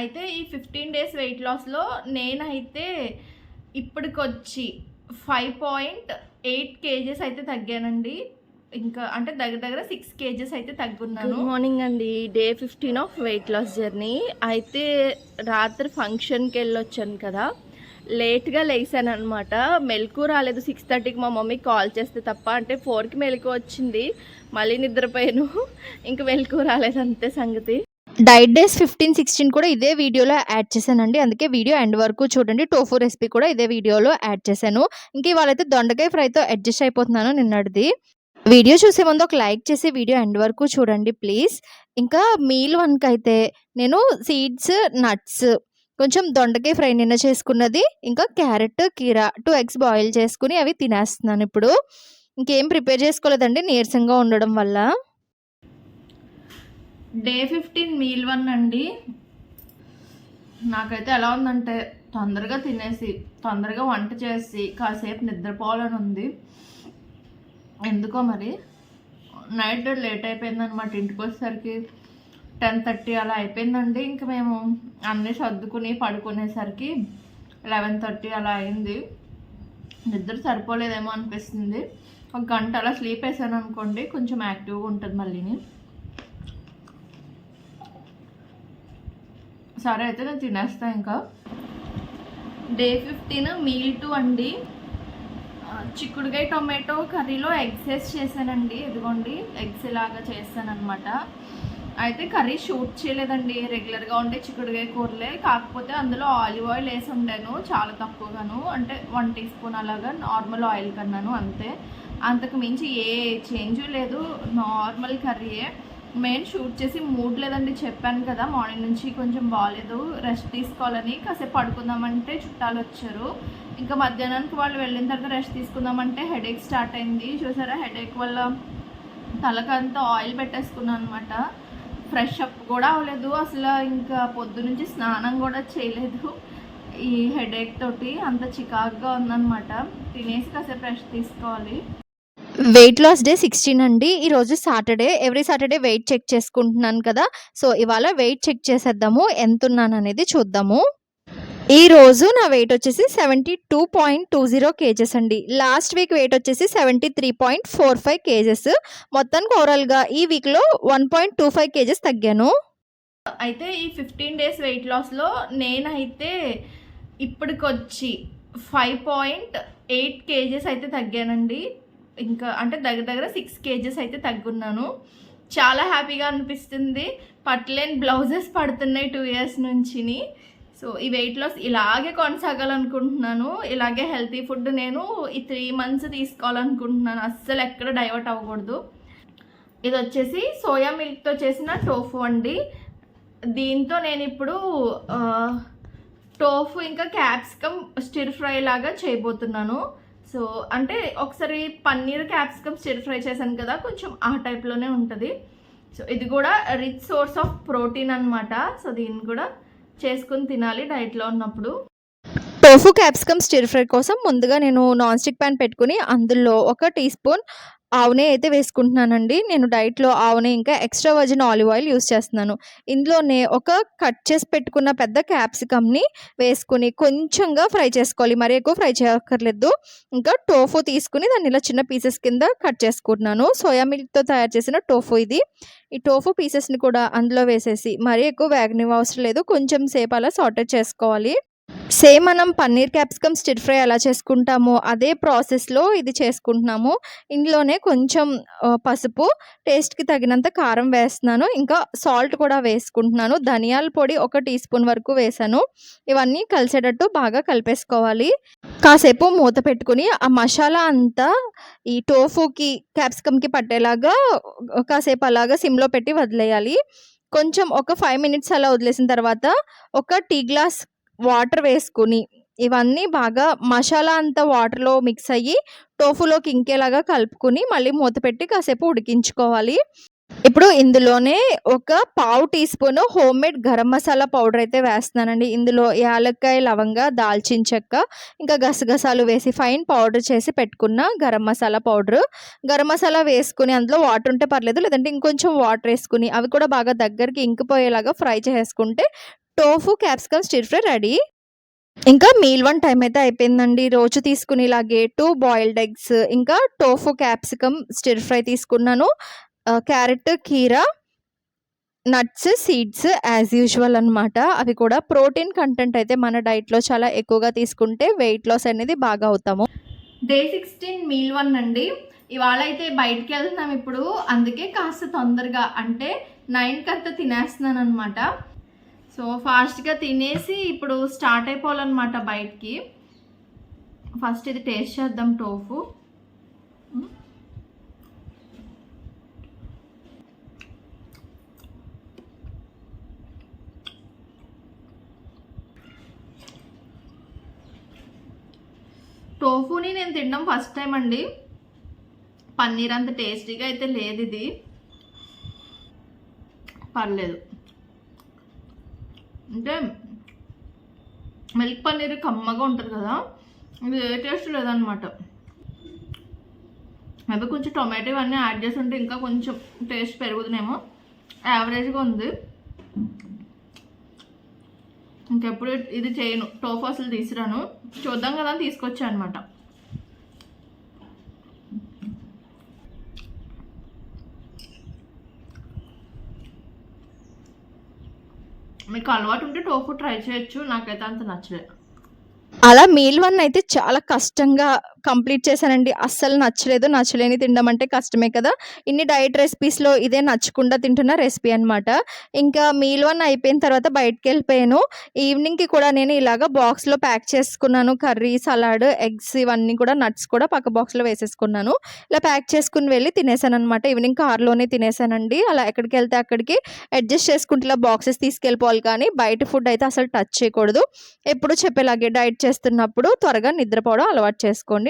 అయితే ఈ fifteen days weight లాస్లో నేనైతే ఇప్పటికొచ్చి ఫైవ్ పాయింట్ ఎయిట్ కేజెస్ అయితే తగ్గానండి. ఇంకా అంటే దగ్గర దగ్గర సిక్స్ కేజెస్ అయితే తగ్గున్నాను. గుడ్ మార్నింగ్ అండి. Day fifteen of weight loss journey అయితే రాత్రి ఫంక్షన్కి వెళ్ళొచ్చాను కదా. లేట్గా లేసాను అనమాట మెలకు రాలేదు. సిక్స్ థర్టీకి మా మమ్మీకి కాల్ చేస్తే తప్ప అంటే ఫోర్కి మెలకు వచ్చింది. మళ్ళీ నిద్రపోయాను. ఇంక మెలకు రాలేదు అంతే సంగతి. డైట్ డేస్ ఫిఫ్టీన్ సిక్స్టీన్ కూడా ఇదే వీడియోలో యాడ్ చేశానండి. అందుకే వీడియో ఎండ్ వరకు చూడండి. టోఫు రెసిపీ కూడా ఇదే వీడియోలో యాడ్ చేశాను. ఇంక ఇవాళైతే దొండకాయ ఫ్రైతో అడ్జస్ట్ అయిపోతున్నాను నిన్నటిది. వీడియో చూసే ముందు ఒక లైక్ చేసి వీడియో ఎండ్ వరకు చూడండి ప్లీజ్. ఇంకా మీల్ వన్కి అయితే నేను సీడ్స్ నట్స్ కొంచెం దొండకాయ ఫ్రై నిన్న చేసుకున్నది ఇంకా క్యారెట్ కీరా టూ ఎగ్స్ బాయిల్ చేసుకుని అవి తినేస్తున్నాను ఇప్పుడు. ఇంకేం ప్రిపేర్ చేసుకోలేదండి నీరసంగా ఉండడం వల్ల. డే ఫిఫ్టీన్ మీల్ వన్ అండి. నాకైతే ఎలా ఉందంటే తొందరగా తినేసి తొందరగా వంట చేసి కాసేపు నిద్రపోవాలని ఉంది. ఎందుకో మరి నైట్ లేట్ అయిపోయిందన్నమాట ఇంటికి వచ్చేసరికి. టెన్ థర్టీ అలా అయిపోయిందండి. ఇంక మేము అన్నీ సర్దుకుని పడుకునేసరికి లెవెన్ థర్టీ అలా అయింది. నిద్ర సరిపోలేదేమో అనిపిస్తుంది. ఒక గంట అలా స్లీప్ వేసాను అనుకోండి కొంచెం యాక్టివ్గా ఉంటుంది మళ్ళీని. సరే అయితే నేను తినేస్తా ఇంకా. డే ఫిఫ్టీన్ మీల్ టూ అండి. చిక్కుడుకాయ టొమాటో కర్రీలో ఎగ్సెస్ చేశానండి. ఇదిగోండి ఎగ్స్ ఇలాగా చేస్తానమాట అయితే కర్రీ షూట్ చేయలేదండి. రెగ్యులర్గా ఉండే చిక్కుడుకాయ కూరలే. కాకపోతే అందులో ఆలివ్ ఆయిల్ వేసి ఉండాను చాలా తక్కువగాను. అంటే వన్ టీ స్పూన్ అలాగా నార్మల్ ఆయిల్ కన్నాను అంతే. అంతకు మించి ఏ చేంజ్ లేదు. నార్మల్ కర్రీయే. మెయిన్ షూట్ చేసి మూడ్ లేదండి చెప్పాను కదా మార్నింగ్ నుంచి కొంచెం బాగాలేదు రెస్ట్ తీసుకోవాలని కాసేపు పడుకుందామంటే చుట్టాలు వచ్చారు. ఇంకా మధ్యాహ్నానికి వాళ్ళు వెళ్ళిన తర్వాత రెస్ట్ తీసుకుందామంటే హెడేక్ స్టార్ట్ అయింది. చూసారా? హెడేక్ వల్ల తలకంతా ఆయిల్ పెట్టేసుకున్నాను అనమాట ఫ్రెష్ అప్ కూడా అవ్వలేదు. అసలు ఇంకా పొద్దు నుంచి స్నానం కూడా చేయలేదు. ఈ హెడేక్ తోటి అంత చికాకుగా ఉందన్నమాట. తినేసి కాసేపు రెస్ట్ తీసుకోవాలి. వెయిట్ లాస్ డే సిక్స్టీన్ అండి. ఈరోజు Saturday. Every Saturday weight check చేసుకుంటున్నాను కదా. సో ఇవాళ వెయిట్ చెక్ చేసేద్దాము. ఎంత ఉన్నాను అనేది చూద్దాము. ఈ రోజు నా వెయిట్ వచ్చేసి seventy two point two zero kgs అండి. లాస్ట్ వీక్ వెయిట్ వచ్చేసి seventy three point four five kgs. మొత్తానికి ఓవరాల్గా ఈ వీక్లో one point two five kgs తగ్గాను. అయితే ఈ ఫిఫ్టీన్ డేస్ వెయిట్ లాస్లో నేనైతే ఇప్పటికొచ్చి ఫైవ్ పాయింట్ ఎయిట్ కేజెస్ అయితే తగ్గానండి. ఇంకా అంటే దగ్గర దగ్గర సిక్స్ కేజెస్ అయితే తగ్గున్నాను. చాలా హ్యాపీగా అనిపిస్తుంది. పట్టలేని బ్లౌజెస్ పడుతున్నాయి టూ ఇయర్స్ నుంచిని. సో ఈ వెయిట్ లాస్ ఇలాగే కొనసాగాలనుకుంటున్నాను. ఇలాగే హెల్తీ ఫుడ్ నేను ఈ త్రీ మంత్స్ తీసుకోవాలనుకుంటున్నాను. అస్సలు ఎక్కడ డైవర్ట్ అవ్వకూడదు. ఇది వచ్చేసి సోయా మిల్క్తో చేసిన టోఫు అండి. దీంతో నేను ఇప్పుడు టోఫు ఇంకా క్యాప్సికమ్ స్టిర్ ఫ్రై లాగా చేయబోతున్నాను. సో అంటే ఒకసారి పన్నీర్ క్యాప్సికమ్ స్టిర్ ఫ్రై చేశాను కదా కొంచెం ఆ టైప్లోనే ఉంటుంది. సో ఇది కూడా రిచ్ సోర్స్ ఆఫ్ ప్రోటీన్ అన్నమాట. సో దీన్ని కూడా చేసుకుని తినాలి డైట్లో ఉన్నప్పుడు. టోఫు క్యాప్సికమ్ స్టిర్ ఫ్రై కోసం ముందుగా నేను నాన్ స్టిక్ ప్యాన్ పెట్టుకుని అందులో ఒక టీ స్పూన్ ఆవునే అయితే వేసుకుంటున్నానండి. నేను డైట్లో ఆవునే ఇంకా extra virgin olive oil use చేస్తున్నాను. ఇందులోనే ఒక కట్ చేసి పెట్టుకున్న పెద్ద క్యాప్సికమ్ని వేసుకుని కొంచెంగా ఫ్రై చేసుకోవాలి. మరీ ఎక్కువ ఫ్రై చేయక్కర్లేదు. ఇంకా టోఫు తీసుకుని దాన్ని ఇలా చిన్న పీసెస్ కింద కట్ చేసుకుంటున్నాను. సోయా మిల్క్తో తయారు చేసిన టోఫు ఇది. ఈ టోఫు పీసెస్ని కూడా అందులో వేసేసి మరీ ఎక్కువ వేగనివ్వ అవసరం లేదు. కొంచెం సేపు అలా సార్టెడ్ చేసుకోవాలి. సేమ్ మనం పన్నీర్ క్యాప్సికమ్ స్టిర్ ఫ్రై ఎలా చేసుకుంటామో అదే ప్రాసెస్లో ఇది చేసుకుంటున్నాము. ఇందులోనే కొంచెం పసుపు టేస్ట్కి తగినంత కారం వేస్తున్నాను. ఇంకా సాల్ట్ కూడా వేసుకుంటున్నాను. ధనియాల పొడి ఒక టీ స్పూన్ వరకు వేసాను. ఇవన్నీ కలిసేటట్టు బాగా కలిపేసుకోవాలి. కాసేపు మూత పెట్టుకుని ఆ మసాలా అంతా ఈ టోఫుకి క్యాప్సికమ్కి పట్టేలాగా కాసేపు అలాగా సిమ్లో పెట్టి వదిలేయాలి. కొంచెం ఒక ఫైవ్ మినిట్స్ అలా వదిలేసిన తర్వాత ఒక టీ గ్లాస్ వాటర్ వేసుకుని ఇవన్నీ బాగా మసాలా అంతా వాటర్లో మిక్స్ అయ్యి టోఫులోకి ఇంకేలాగా కలుపుకుని మళ్ళీ మూత పెట్టి కాసేపు ఉడికించుకోవాలి. ఇప్పుడు ఇందులోనే ఒక పావు tea spoon home made garam masala powder అయితే వేస్తున్నానండి. ఇందులో యాలక్కాయ లవంగ దాల్చిన చెక్క ఇంకా గసగసాలు వేసి ఫైన్ పౌడర్ చేసి పెట్టుకున్న గరం మసాలా పౌడర్. గరం మసాలా వేసుకుని అందులో వాటర్ ఉంటే పర్లేదు లేదంటే ఇంకొంచెం వాటర్ వేసుకుని అవి కూడా బాగా దగ్గరికి ఇంకిపోయేలాగా ఫ్రై చేసుకుంటే tofu capsicum stir fry ready. ఇంకా మీల్ వన్ టైం అయితే అయిపోయిందండి. రోజు తీసుకుని ఇలాగే టూ బాయిల్డ్ ఎగ్స్ ఇంకా టోఫు క్యాప్సికమ్ స్టిర్ ఫ్రై తీసుకున్నాను. క్యారెట్ కీరా నట్స్ సీడ్స్ యాజ్ యూజువల్ అనమాట అవి కూడా ప్రోటీన్ కంటెంట్ అయితే మన డైట్లో చాలా ఎక్కువగా తీసుకుంటే వెయిట్ లాస్ అనేది బాగా అవుతాము. డే సిక్స్టీన్ మీల్ వన్ అండి. ఇవాళ అయితే బయటికి వెళ్తున్నాం ఇప్పుడు. అందుకే కాస్త తొందరగా అంటే నైన్కి అంతా తినేస్తున్నాను అనమాట సో ఫాస్ట్గా తినేసి ఇప్పుడు స్టార్ట్ అయిపోవాలన్నమాట బయటికి. ఫస్ట్ ఇది టేస్ట్ చేద్దాం టోఫు. టోఫుని నేను తినడం ఫస్ట్ టైం అండి. పన్నీర్ అంత టేస్టీగా అయితే లేదు ఇది. పర్లేదు. అంటే మిల్క్ పన్నీర్ కమ్మగా ఉంటుంది కదా ఇది ఏ టేస్ట్ లేదనమాట. మేబీ కొంచెం టొమాటో ఇవన్నీ యాడ్ చేసి ఉంటే ఇంకా కొంచెం టేస్ట్ పెరుగుతుందేమో. యావరేజ్గా ఉంది. ఇంకెప్పుడు ఇది చేయను. టోఫ్ అసలు తీసుకురాను చూద్దాం కదా అని తీసుకొచ్చా అనమాట మీకు అలవాటు ఉంటే టోఫు ట్రై చేయొచ్చు. నాకైతే అంత నచ్చలేదు అలా మీల్ వన్ అయితే చాలా కష్టంగా కంప్లీట్ చేశానండి. అస్సలు నచ్చలేదు. నచ్చలేని తినడం అంటే కష్టమే కదా. ఇన్ని డైట్ రెసిపీస్లో ఇదే నచ్చకుండా తింటున్న రెసిపీ అనమాట ఇంకా మీల్ వన్ అయిపోయిన తర్వాత బయటకు వెళ్ళిపోయాను. ఈవినింగ్కి కూడా నేను ఇలాగ బాక్స్లో ప్యాక్ చేసుకున్నాను. కర్రీ సలాడ్ ఎగ్స్ ఇవన్నీ కూడా నట్స్ కూడా పక్క బాక్స్లో వేసేసుకున్నాను. ఇలా ప్యాక్ చేసుకుని వెళ్ళి తినేసాను అనమాట ఈవినింగ్ కార్లోనే తినేసానండి. అలా ఎక్కడికి వెళ్తే అక్కడికి అడ్జస్ట్ చేసుకుంటే ఇలా బాక్సెస్ తీసుకెళ్ళిపోవాలి కానీ బయట ఫుడ్ అయితే అసలు టచ్ చేయకూడదు. ఎప్పుడు చెప్పేలాగే డైట్ చేస్తున్నప్పుడు త్వరగా నిద్రపోవడం అలవాటు చేసుకోండి.